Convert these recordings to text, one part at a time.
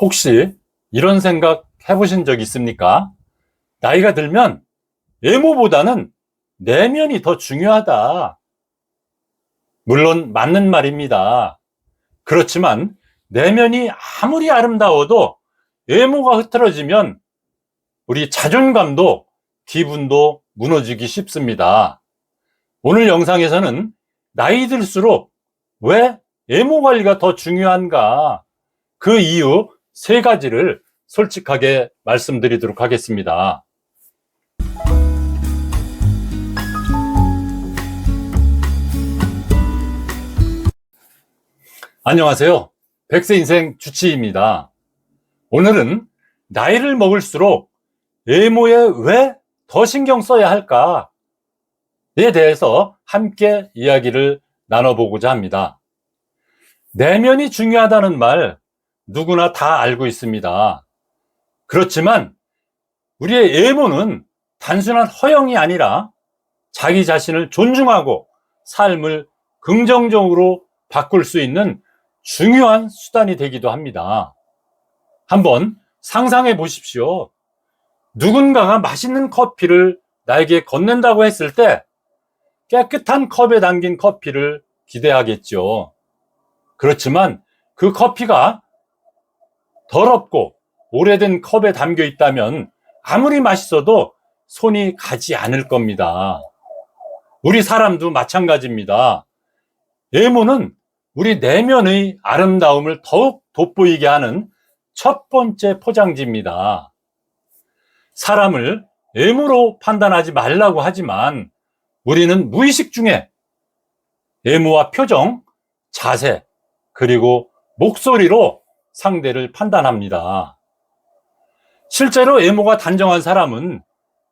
혹시 이런 생각 해보신 적 있습니까? 나이가 들면 외모보다는 내면이 더 중요하다. 물론 맞는 말입니다. 그렇지만 내면이 아무리 아름다워도 외모가 흐트러지면 우리 자존감도 기분도 무너지기 쉽습니다. 오늘 영상에서는 나이 들수록 왜 외모 관리가 더 중요한가 그 이유 세 가지를 솔직하게 말씀드리도록 하겠습니다. 안녕하세요. 백세 인생 주치입니다. 오늘은 나이를 먹을수록 외모에 왜 더 신경 써야 할까에 대해서 함께 이야기를 나눠보고자 합니다. 내면이 중요하다는 말 누구나 다 알고 있습니다. 그렇지만 우리의 외모는 단순한 허영이 아니라 자기 자신을 존중하고 삶을 긍정적으로 바꿀 수 있는 중요한 수단이 되기도 합니다. 한번 상상해 보십시오. 누군가가 맛있는 커피를 나에게 건넨다고 했을 때 깨끗한 컵에 담긴 커피를 기대하겠죠. 그렇지만 그 커피가 더럽고 오래된 컵에 담겨 있다면 아무리 맛있어도 손이 가지 않을 겁니다. 우리 사람도 마찬가지입니다. 외모는 우리 내면의 아름다움을 더욱 돋보이게 하는 첫 번째 포장지입니다. 사람을 외모로 판단하지 말라고 하지만 우리는 무의식 중에 외모와 표정, 자세, 그리고 목소리로 상대를 판단합니다. 실제로 외모가 단정한 사람은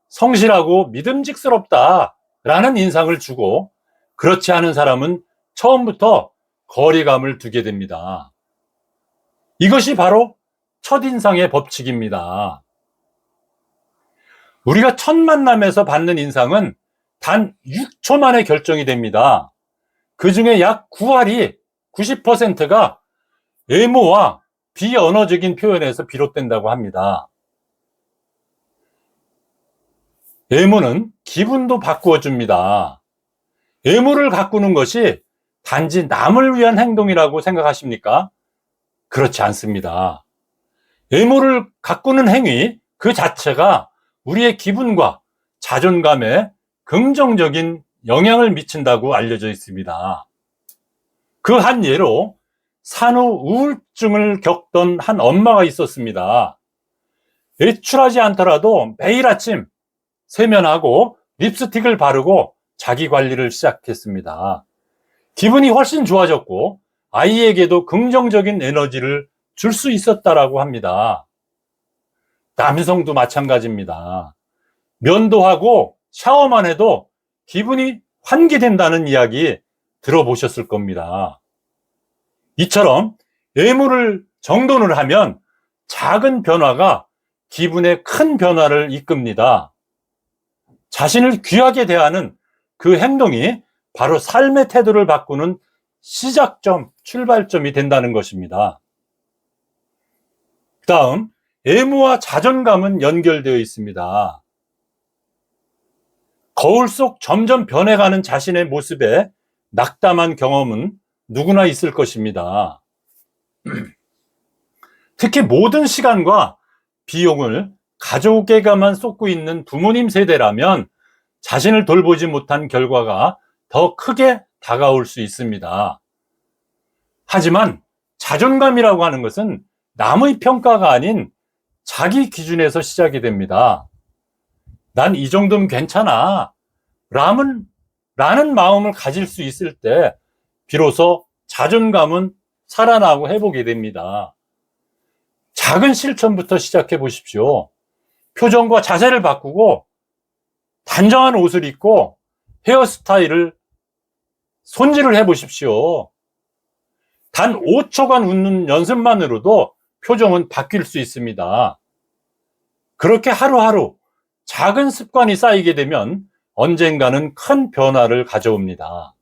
성실하고 믿음직스럽다 라는 인상을 주고 그렇지 않은 사람은 처음부터 거리감을 두게 됩니다. 이것이 바로 첫인상의 법칙입니다. 우리가 첫 만남에서 받는 인상은 단 6초 만에 결정이 됩니다. 그 중에 약 9할이 90%가 외모와 비언어적인 표현에서 비롯된다고 합니다. 외모는 기분도 바꾸어 줍니다. 외모를 가꾸는 것이 단지 남을 위한 행동이라고 생각하십니까? 그렇지 않습니다. 외모를 가꾸는 행위 그 자체가 우리의 기분과 자존감에 긍정적인 영향을 미친다고 알려져 있습니다. 그 한 예로 산후 우울증을 겪던 한 엄마가 있었습니다. 외출하지 않더라도 매일 아침 세면하고 립스틱을 바르고 자기 관리를 시작했습니다. 기분이 훨씬 좋아졌고 아이에게도 긍정적인 에너지를 줄 수 있었다라고 합니다. 남성도 마찬가지입니다. 면도하고 샤워만 해도 기분이 환기된다는 이야기 들어보셨을 겁니다. 이처럼 외모를 정돈을 하면 작은 변화가 기분에 큰 변화를 이끕니다. 자신을 귀하게 대하는 그 행동이 바로 삶의 태도를 바꾸는 시작점, 출발점이 된다는 것입니다. 그 다음, 외모와 자존감은 연결되어 있습니다. 거울 속 점점 변해가는 자신의 모습에 낙담한 경험은 누구나 있을 것입니다. 특히 모든 시간과 비용을 가족에게만 쏟고 있는 부모님 세대라면 자신을 돌보지 못한 결과가 더 크게 다가올 수 있습니다. 하지만 자존감이라고 하는 것은 남의 평가가 아닌 자기 기준에서 시작이 됩니다. 난 이 정도면 괜찮아. 라는, 라는 마음을 가질 수 있을 때, 비로소 자존감은 살아나고 회복이 됩니다. 작은 실천부터 시작해 보십시오. 표정과 자세를 바꾸고, 단정한 옷을 입고, 헤어스타일을 손질을 해 보십시오. 단 5초간 웃는 연습만으로도 표정은 바뀔 수 있습니다. 그렇게 하루하루 작은 습관이 쌓이게 되면 언젠가는 큰 변화를 가져옵니다.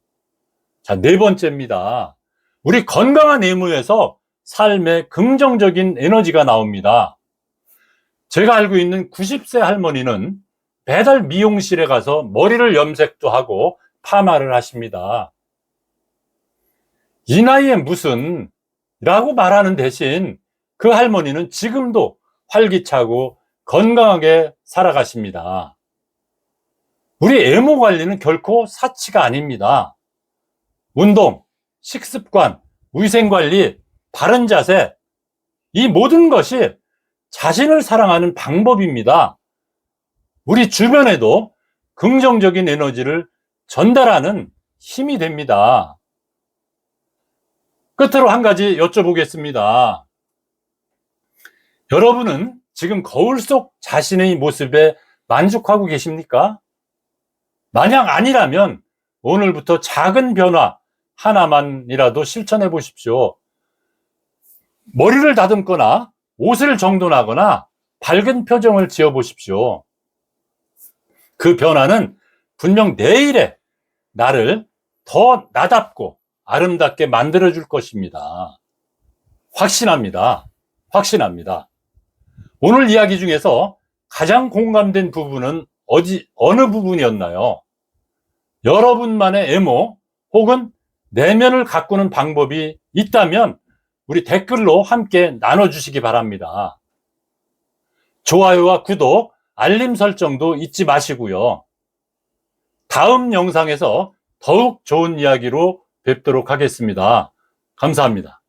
자, 네 번째입니다. 우리 건강한 외모에서 삶에 긍정적인 에너지가 나옵니다. 제가 알고 있는 90세 할머니는 배달 미용실에 가서 머리를 염색도 하고 파마를 하십니다. 이 나이에 무슨 라고 말하는 대신 그 할머니는 지금도 활기차고 건강하게 살아가십니다. 우리 애모 관리는 결코 사치가 아닙니다. 운동, 식습관, 위생관리, 바른 자세, 이 모든 것이 자신을 사랑하는 방법입니다. 우리 주변에도 긍정적인 에너지를 전달하는 힘이 됩니다. 끝으로 한 가지 여쭤보겠습니다. 여러분은 지금 거울 속 자신의 모습에 만족하고 계십니까? 만약 아니라면 오늘부터 작은 변화 하나만이라도 실천해 보십시오. 머리를 다듬거나 옷을 정돈하거나 밝은 표정을 지어 보십시오. 그 변화는 분명 내일에 나를 더 나답고 아름답게 만들어 줄 것입니다. 확신합니다. 확신합니다. 오늘 이야기 중에서 가장 공감된 부분은 어디, 어느 부분이었나요? 여러분만의 애모 혹은 내면을 가꾸는 방법이 있다면 우리 댓글로 함께 나눠주시기 바랍니다. 좋아요와 구독, 알림 설정도 잊지 마시고요. 다음 영상에서 더욱 좋은 이야기로 뵙도록 하겠습니다. 감사합니다.